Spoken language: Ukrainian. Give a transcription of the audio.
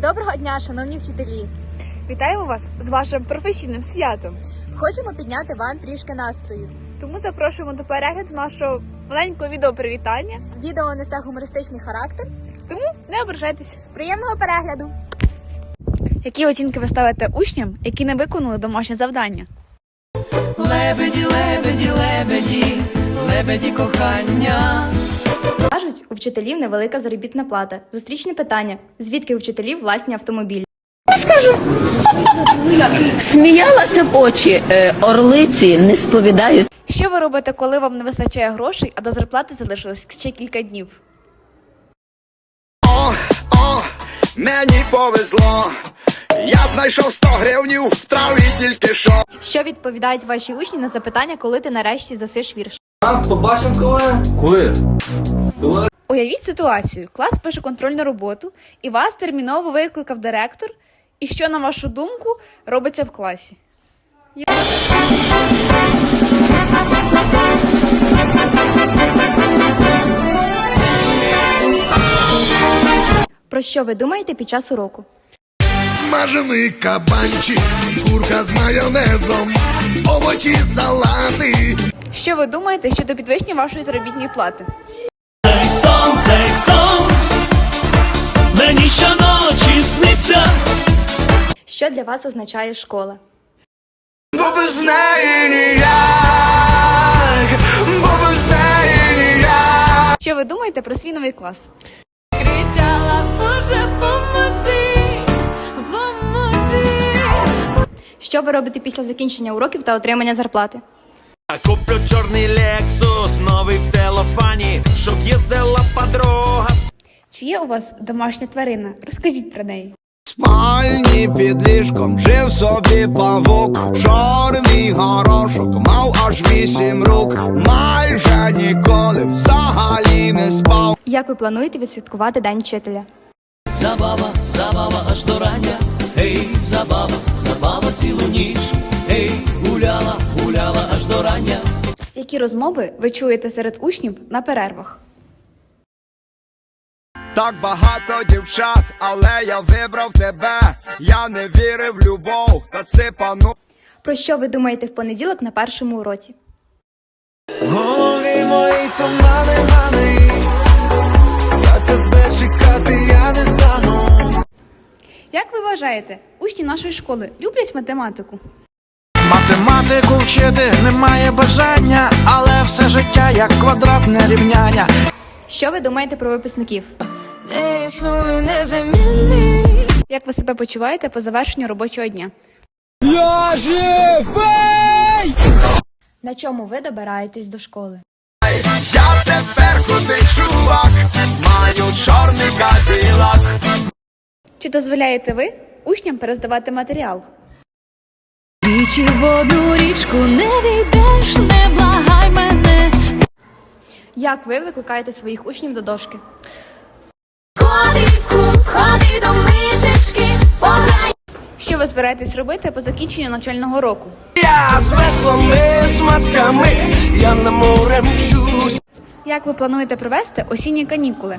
дня, шановні вчителі! Вітаємо вас з вашим професійним святом. Хочемо підняти вам трішки настрою. Тому запрошуємо до перегляду нашого маленького відео привітання. Відео несе гумористичний характер. Тому не ображайтесь. Приємного перегляду! Які оцінки ви ставите учням, які не виконали домашнє завдання? Лебеді, лебеді, лебеді, лебеді кохання. Вчителів невелика заробітна плата. Зустрічне питання: звідки у вчителів власні автомобілі? Сміялася в очі, е, орлиці не сповідають. Що ви робите, коли вам не вистачає грошей, а до зарплати залишилось ще кілька днів? О, о, мені повезло. Я знайшов 100 гривнів в траві тільки що. Що відповідають ваші учні на запитання, коли ти нарешті засиш вірш? Побачимо коли. Коли? Уявіть ситуацію: клас пише контрольну роботу, і вас терміново викликав директор. І що, на вашу думку, робиться в класі? Про що ви думаєте під час уроку? Смажений кабанчик, курка з майонезом, овочі, салати. Що ви думаєте щодо підвищення вашої заробітної плати? Цей сон, мені щоночі сниться. Що для вас означає школа? Бо без неї ніяк, бо без неї ніяк. Що ви думаєте про свій новий клас? Що ви робите після закінчення уроків та отримання зарплати? Куплю чорний лексус, Чи є у вас домашня тварина? Розкажіть про неї. Спальні під ліжком жив собі павук, чорний горошок, мав аж вісім рук, майже ніколи взагалі не спав. Як ви плануєте відсвяткувати День вчителя? Забава, забава аж до рання. Ей, забава, забава цілу ніч. Ей, гуляла, гуляла аж до рання. Які розмови ви чуєте серед учнів на перервах? Так багато дівчат, але я вибрав тебе. Я не вірив в любов, та ципану. Про що ви думаєте в понеділок на першому уроці? Голові мої тумани, мани. Я тебе чекати я не стану. Як ви вважаєте, учні нашої школи люблять математику? Математику вчити немає бажання, але все життя як квадратне рівняння. Що ви думаєте про випускників? Не існує незамінний. Як ви себе почуваєте по завершенню робочого дня? На чому ви добираєтесь до школи? Я тепер крутий чувак, маю чорний кадилак. Чи дозволяєте ви учням перездавати матеріал? Двічі в одну річку не війдеш, не благай мене. Як ви викликаєте своїх учнів до дошки? Що ви збираєтесь робити по закінченню навчального року? Я з веслами, з масками, я на море мчусь. Як ви плануєте провести осінні канікули?